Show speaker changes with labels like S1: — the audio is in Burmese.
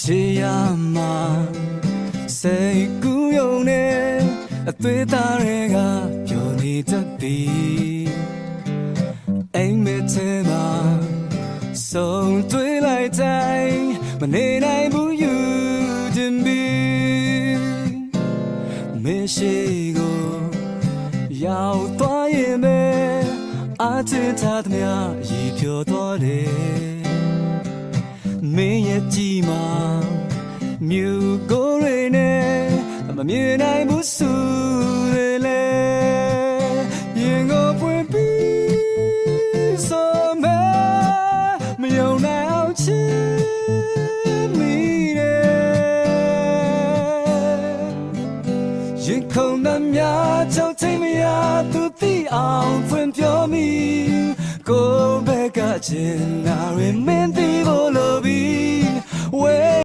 S1: ချေရမှာစိတ်ကူးယုံနေအသွေးသားတွေကပျော်နေတတ်သည်အိမ်မက်ထဲမှာဆုံးတွေ့လိုက်တိုင်းမနေနိုင်ဘူးယူတင်ပြီးမရှိကိုရောက်သွားရင်ပဲအချစ်ထားသမျှရည်ဖြော်တော်တယ်မင်း ရဲ့ကြည်မှာမြူကိုယ်ရနဲ့မမြင်နိုင်ဘူးစုရလေရင်ကိုပွင့်ပြီးဆိုမဲမယုံနိုင်အောင်ချစ်မိတယ်ရင်ခုန်သမျှချုပ်ချိတ်မရသူသိအောင်ဖွင့်ပြောမိကိုယ်ဘက်ကချင်နာရင်မင်းသိဖို့လိုပြီ